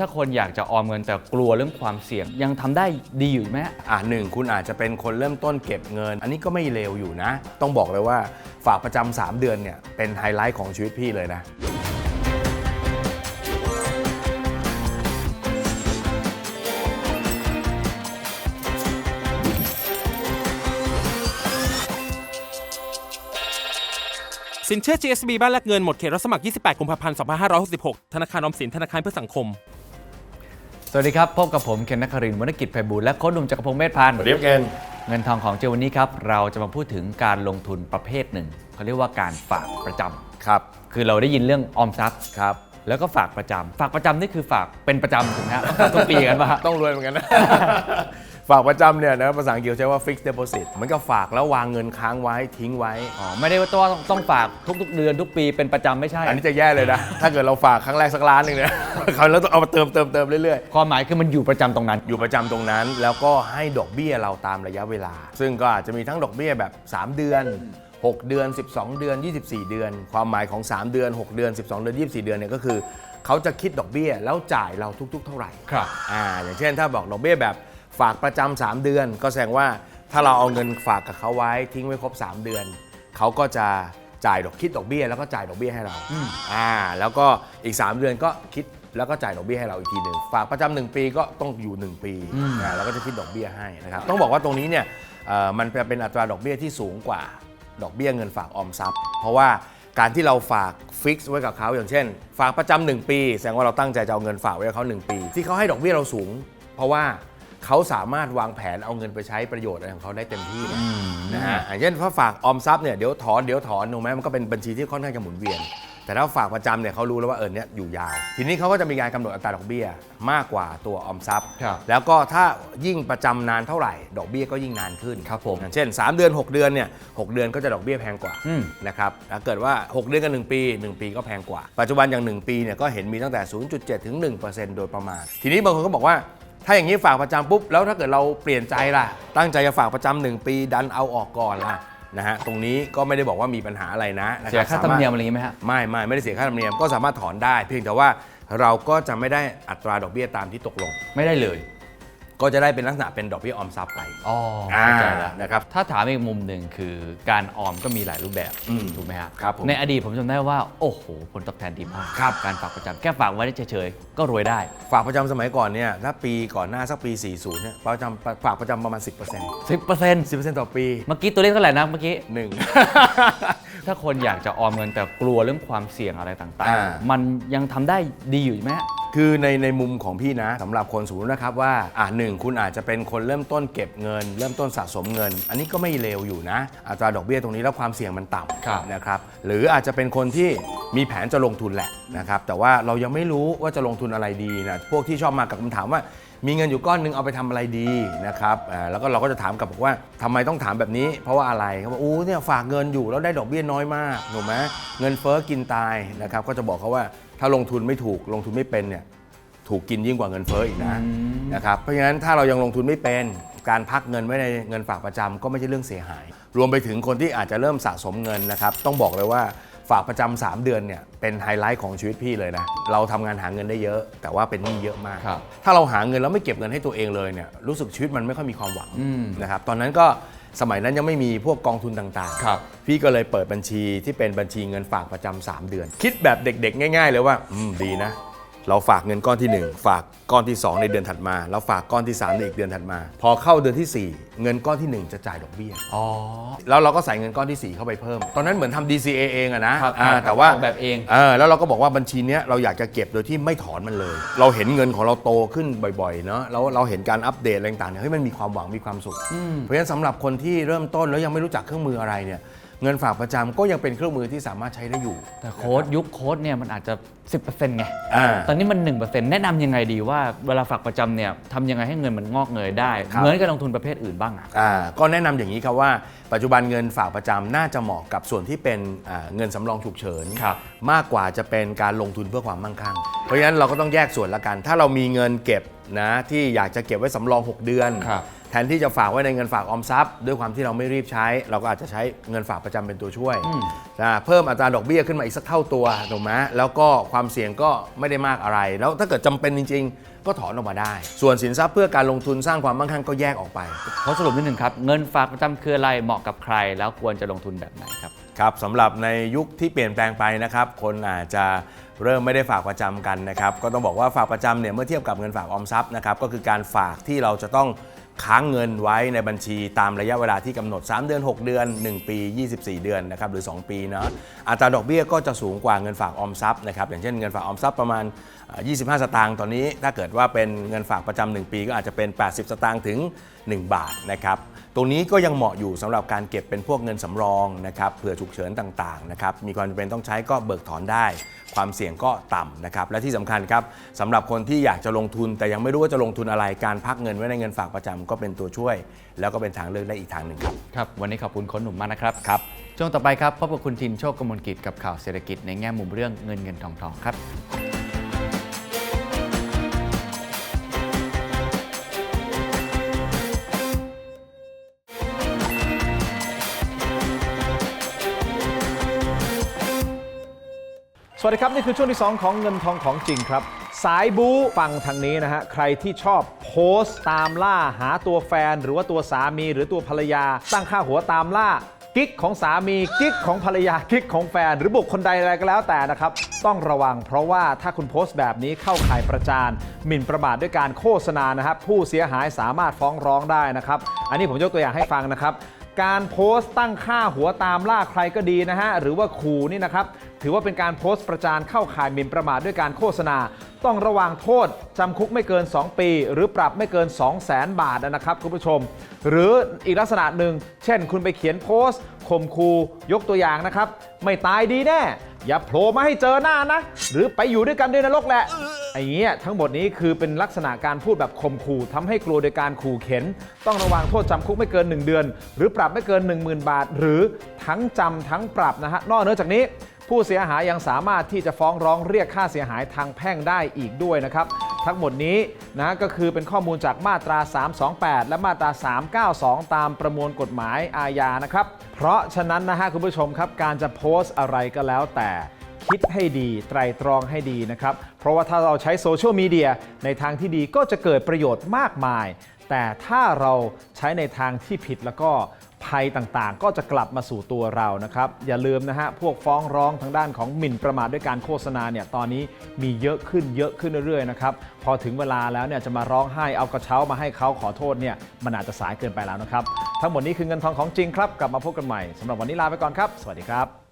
ถ้าคนอยากจะออมเงินแต่กลัวเรื่องความเสี่ยง ยังทำได้ดีอยู่ไหมอ่าหนึ่งคุณอาจจะเป็นคนเริ่มต้นเก็บเงิน อันนี้ก็ไม่เลวอยู่นะ ต้องบอกเลยว่าฝากประจำ3เดือนเนี่ยเป็นไฮไลท์ของชีวิตพี่เลยนะ สินเชื่อ GSB บ้านแลกเงินหมดเขตรับสมัคร 28 กุมภาพันธ์ 2566 ธนาคารออมสิน ธนาคารเพื่อสังคม สวัสดีครับ พบกับผมเคนนักครินทร์วรรณกิจไพบูลย์และโค้ชหนุ่มจักรพงศ์เมธพันธ์ เรียบเกนเงินทองของเจอวันนี้ครับ เราจะมาพูดถึงการลงทุนประเภทหนึ่งเขาเรียกว่าการฝากประจำครับคือเราได้ยินเรื่องออมทรัพย์ ครับ แล้วก็ฝากประจำฝากประจำนี่คือฝากเป็นประจำถูกไหมฮะฝากทุกปีกันป่ะฮะ ต้องรวยเหมือนกันนะ ฝากประจำเนี่ยนะภาษาอังกฤษใช้ว่า fixed deposit เหมือนกับฝากแล้ววางเงินค้างไว้ทิ้งไว้ อ๋อไม่ได้ว่าต้องต้องฝากทุกๆเดือนทุกปีเป็นประจำไม่ใช่ อันนี้จะแย่เลยนะ ถ้าเกิดเราฝากครั้งแรกสักล้านหนึ่งเนี่ยคราวนี้เราต้องเอามาเติมเติมเติมเรื่อยๆความหมายคือมันอยู่ประจำตรงนั้นอยู่ประจำตรงนั้นแล้วก็ให้ดอกเบี้ยเราตามระยะเวลา ซึ่งก็อาจจะมีทั้งดอกเบี้ยแบบ 3 เดือน 6 เดือน 12 เดือน 24 เดือน ความหมายของ 3 เดือน 6 เดือน 12 เดือน 24 เดือนเนี่ยก็คือ เขาจะคิดดอกเบี้ยแล้วจ่ายเราทุก ๆ เท่าไหร่ ครับ อ่าอย่างเช่นถ้าบอกดอกเบี้ยแบบ ฝากประจำ3เดือน ก็แสดงว่าถ้าเราเอาเงินฝากกับเขาไว้ทิ้งไว้ครบ 3 เดือน เขาก็จะจ่ายดอกคิดดอกเบี้ยแล้วก็จ่ายดอกเบี้ยให้เราอ่าแล้วก็อีก 3 เดือนก็คิดแล้วก็จ่ายดอกเบี้ยให้เราอีกทีหนึ่งฝากประจำหนึ่งปีก็ต้องอยู่ 1 ปีอ่าแล้วก็จะคิดดอกเบี้ยให้นะครับต้องบอกว่าตรงนี้เนี่ยเอ่อมันเป็นอัตราดอกเบี้ยที่สูงกว่าดอกเบี้ยเงินฝากออมทรัพย์ เพราะว่าการที่เราฝากฟิกซ์ไว้กับเขาอย่างเช่น ฝากประจำหนึ่งปี แสดงว่าเราตั้งใจจะเอาเงินฝากไว้กับเขาหนึ่งปี ที่เขาให้ดอกเบี้ยเราสูง เพราะว่า เขาสามารถวางแผนเอาเงินไปใช้ประโยชน์อะไรของเขาได้เต็มที่เลยนะฮะอย่างเช่นถ้าฝากออมทรัพย์เนี่ยเดี๋ยวถอนเดี๋ยวถอนถูกไหมมันก็เป็นบัญชีที่ค่อนข้างจะหมุนเวียน แต่ถ้าฝากประจำเนี่ยเขารู้แล้วว่าเออเนี่ยอยู่ยาว ทีนี้เขาก็จะมีการกำหนดอัตราดอกเบี้ยมากกว่าตัวออมทรัพย์ ครับ แล้วก็ถ้ายิ่งประจำนานเท่าไหร่ ดอกเบี้ยก็ยิ่งนานขึ้นครับผมอย่างเช่น 3 เดือน 6 เดือนเนี่ยหเดือนก็จะดอกเบี้ยแพงกว่าอืม นะครับถ้าเกิดว่า 6 เดือนกับ 1 ปี 1 ปีก็แพงกว่า ปัจจุบันอย่าง 1 ปีเนี่ยก็เห็นมีตั้งแต่ 0.7 ถึง 1%โดยประมาณ ทีนี้บางคนก็บอกว่า ถ้าอย่างนี้ฝากประจำปุ๊บแล้วถ้าเกิดเราเปลี่ยนใจล่ะ ตั้งใจจะฝากประจำหนึ่งปีดันเอาออกก่อนล่ะนะฮะตรงนี้ก็ไม่ได้บอกว่ามีปัญหาอะไรนะนะเสียค่าธรรมเนียมอะไรอย่างงี้ไหมฮะ ไม่ไม่ไม่ได้เสียค่าธรรมเนียมก็สามารถถอนได้ เพียงแต่ว่าเราก็จะไม่ได้อัตราดอกเบี้ยตามที่ตกลง ไม่ได้เลย ก็จะได้เป็นลักษณะเป็นดอกเบี้ยออมทรัพย์ไป อ๋ออ่าเข้าใจแล้วนะครับถ้าถามอีกมุมหนึ่งคือการออมก็มีหลายรูปแบบอืมถูกไหมฮะครับผมในอดีตผมจำได้ว่า โอ้โห ผลตอบแทนดีมากครับ การฝากประจำแค่ฝากไว้เฉยๆก็รวยได้ ฝากประจำสมัยก่อนเนี่ยถ้าปีก่อนหน้าสักปี 40เนี่ยประจำฝากประจำประมาณ 10% 10% 10%ต่อปีเมื่อกี้ตัวเลขเท่าไหร่นะเมื่อกี้ หนึ่ง ถ้าคนอยากจะออมเงินแต่กลัวเรื่องความเสี่ยงอะไรต่างอ่าๆ มันยังทำได้ดีอยู่ไหมฮะ คือในในมุมของพี่นะสำหรับคนสมมตินะครับว่าอ่าหนึ่งคุณอาจจะเป็นคนเริ่มต้นเก็บเงิน เริ่มต้นสะสมเงิน อันนี้ก็ไม่เลวอยู่นะ อัตราดอกเบี้ยตรงนี้แล้วความเสี่ยงมันต่ครับำนะครับหรืออาจจะเป็นคนที่มีแผนจะลงทุนแหละนะครับแต่ว่าเรายังไม่รู้ว่าจะลงทุนอะไรดีนะพวกที่ชอบมากับคำถามว่า มีเงินอยู่ก้อนหนึงเอาไปทำอะไรดีนะครับอ่าแล้วก็เราก็จะถามกลับบอกว่าทำไมต้องถามแบบนี้ เพราะว่าอะไรเขาบอกอู้เนี่ยฝากเงินอยู่แล้วได้ดอกเบี้ยน้อยมากถูกไหมเงินเฟ้อกินตายนะครับก็จะบอกเขาว่า ถ้าลงทุนไม่ถูกลงทุนไม่เป็นเนี่ยถูกกินยิ่งกว่าเงินเฟ้ออีกนะนะครับเพราะฉะนั้นถ้าเรายังลงทุนไม่เป็นการพักเงินไว้ในเงินฝากประจำก็ไม่ใช่เรื่องเสียหาย รวมไปถึงคนที่อาจจะเริ่มสะสมเงินนะครับต้องบอกเลยว่าฝากประจำ3เดือนเนี่ยเป็นไฮไลท์ของชีวิตพี่เลยนะเราทำงานหาเงินได้เยอะ แต่ว่าเป็นหนี้เยอะมากครับถ้าเราหาเงินแล้วไม่เก็บเงินให้ตัวเองเลยเนี่ยรู้สึกชีวิตมันไม่ค่อยมีความหวังอืมนะครับตอนนั้นก็ สมัยนั้นยังไม่มีพวกกองทุนต่างๆครับพี่ก็เลยเปิดบัญชีที่เป็นบัญชีเงินฝากประจำ3เดือน คิดแบบเด็กๆ ง่าย ๆ เลยว่า อืม ดีนะ เราฝากเงินก้อนที่ 1 ฝากก้อนที่ 2 ในเดือนถัดมา แล้วฝากก้อนที่ 3 ในอีกเดือนถัดมา พอเข้าเดือนทีสี่ 4 เงินก้อนที่ 1 จะจ่ายดอกเบี้ยอ๋อ แล้วเราก็ใส่เงินก้อนที่ 4 เข้าไปเพิ่ม ตอนนั้นเหมือนทำ DCA เองอะนะครับอ่าครับแต่ว่าออกแบบเองเออแล้วเราก็บอกว่าบัญชีเนี้ยเราอยากจะเก็บโดยที่ไม่ถอนมันเลย เราเห็นเงินของเราโตขึ้นบ่อยๆเนาะแล้วเราเห็นการอัปเดตอะไรต่างๆเนี่ยเฮ้ยมันมีความหวังมีความสุข เพราะฉะนั้นสำหรับคนที่เริ่มต้นแล้วยังไม่รู้จักเครื่องมืออะไรเนี่ย เงินฝากประจำก็ยังเป็นเครื่องมือที่สามารถใช้ได้อยู่ แต่โค้ดยุคโค้ดเนี่ยมันอาจจะ 10%ไง อ่าตอนนี้มัน 1%แนะนำยังไงดีว่าเวลาฝากประจำเนี่ยทำยังไงให้เงินมันงอกเงยได้ ครับ เหมือนกับลงทุนประเภทอื่นบ้างอะ อ่าก็แนะนำอย่างนี้ครับว่า ปัจจุบันเงินฝากประจำน่าจะเหมาะกับส่วนที่เป็นอ่าเงินสำรองฉุกเฉิน ครับ มากกว่าจะเป็นการลงทุนเพื่อความมั่งคั่ง เพราะฉะนั้นเราก็ต้องแยกส่วนละกัน ถ้าเรามีเงินเก็บนะที่อยากจะเก็บไว้สำรอง 6 เดือน ครับ แทนที่จะฝากไว้ในเงินฝากออมทรัพย์ ด้วยความที่เราไม่รีบใช้ เราก็อาจจะใช้เงินฝากประจำเป็นตัวช่วยนะเพิ่มอัตราดอกเบี้ยขึ้นมาอีกสักเท่าตัวถูกไหมแล้วก็ความเสี่ยงก็ไม่ได้มากอะไร แล้วถ้าเกิดจำเป็นจริง ๆ ก็ถอนออกมาได้ ส่วนสินทรัพย์เพื่อการลงทุนสร้างความมั่งคั่งก็แยกออกไปขอสรุปนิดหนึ่งครับเงินฝากประจำคืออะไรเหมาะกับใคร แล้วควรจะลงทุนแบบไหนครับครับสำหรับในยุคที่เปลี่ยนแปลงไปนะครับคนอาจจะเริ่มไม่ได้ฝากประจำกันนะครับก็ต้องบอกว่าฝากประจำเนี่ยเมื่อเทียบกับเงินฝากออมทรัพย์นะครับก็คือการฝากที่เราจะต้อง ค้างเงินไว้ในบัญชีตามระยะเวลาที่กำหนด 3 เดือน 6 เดือน 1 ปี 24 เดือนนะครับหรือ 2 ปีเนาะอัตราดอกเบี้ยก็จะสูงกว่าเงินฝากออมทรัพย์นะครับอย่างเช่นเงินฝากออมทรัพย์ประมาณเอ่อ25 สตางค์ตอนนี้ ถ้าเกิดว่าเป็นเงินฝากประจำ1ปีก็อาจจะเป็น 80 สตางค์ถึง 1 บาทนะครับตรงนี้ก็ยังเหมาะอยู่สำหรับการเก็บเป็นพวกเงินสำรองนะครับเผื่อฉุกเฉินต่างๆนะครับมีความจำเป็นต้องใช้ก็เบิกถอนได้ ความเสี่ยงก็ต่ำนะครับ และที่สำคัญครับสำหรับคนที่อยากจะลงทุน แต่ยังไม่รู้ว่าจะลงทุนอะไรการพักเงินไว้ในเงินฝากประจำก็เป็นตัวช่วย แล้วก็เป็นทางเลือกได้อีกทางหนึ่งครับครับวันนี้ขอบคุณโค้ชหนุ่มมากนะครับครับช่วงต่อไปครับพบกับคุณทินโชคกมลกิจกับข่าวเศรษฐกิจในแง่มุมเรื่องเงินเงินทองทองครับ วัสดีครับ นี่คือช่วงที่ 2 ของเงินทองของจริงครับ สายบู๊ฟังทางนี้นะฮะ ใครที่ชอบโพสต์ตามล่าหาตัวแฟน หรือว่าตัวสามีหรือตัวภรรยา ตั้งค่าหัวตามล่ากิ๊กของสามีกิ๊กของภรรยากิ๊กของแฟน หรือบุคคลใดอะไรก็แล้วแต่นะครับ ต้องระวังเพราะว่าถ้าคุณโพสต์แบบนี้เข้าข่ายประจานหมิ่นประมาทด้วยการโฆษณานะครับผู้เสียหายสามารถฟ้องร้องได้นะครับ อันนี้ผมยกตัวอย่างให้ฟังนะครับการโพสต์ตั้งค่าหัวตามล่าใครก็ดีนะฮะ หรือว่าขู่นี่นะครับ ถือว่าเป็นการโพสต์ประจานเข้าข่ายหมิ่นประมาทด้วยการโฆษณา ต้องระวังโทษจำคุกไม่เกิน 2 ปี หรือปรับไม่เกิน 2 0 0แสนบาทนะครับคุณผู้ชม หรืออีกลักษณะหนึ่ง เช่น คุณไปเขียนโพสต์ข่มขู่ยกตัวอย่างนะครับ ไม่ตายดีแน่ อย่าโผล่มาให้เจอหน้านะ หรือไปอยู่ด้วยกันในนรกแหละไอ้เงี้ยทั้งหมดนี้คือเป็นลักษณะการพูดแบบข่มขู่ทำให้กลัวโดยการขู่เข็น ต้องระวังโทษจำคุกไม่เกิน 1 เดือน หรือปรับไม่เกิน 10,000 บาท หรือทั้งจำทั้งปรับนะฮะนอกเหนือจากนี้ ผู้เสียหายยังสามารถที่จะฟ้องร้องเรียกค่าเสียหายทางแพ่งได้อีกด้วยนะครับ ทั้งหมดนี้นะก็คือเป็นข้อมูลจากมาตรา 328 และมาตรา 392 ตามประมวลกฎหมายอาญานะครับ เพราะฉะนั้นนะฮะคุณผู้ชมครับ การจะโพสต์อะไรก็แล้วแต่ คิดให้ดีไตรตรองให้ดีนะครับ เพราะว่าถ้าเราใช้โซเชียลมีเดียในทางที่ดีก็จะเกิดประโยชน์มากมาย แต่ถ้าเราใช้ในทางที่ผิดแล้วก็ภัยต่างๆ ก็จะกลับมาสู่ตัวเรานะครับ อย่าลืมนะฮะ พวกฟ้องร้องทางด้านของหมิ่นประมาทด้วยการโฆษณาเนี่ยตอนนี้มีเยอะขึ้นเยอะขึ้นเรื่อยๆนะครับ พอถึงเวลาแล้วเนี่ยจะมาร้องไห้เอากระเช้ามาให้เขาขอโทษเนี่ยมันอาจจะสายเกินไปแล้วนะครับ ทั้งหมดนี้คือเงินทองของจริงครับ กลับมาพบกันใหม่สำหรับวันนี้ลาไปก่อนครับ สวัสดีครับ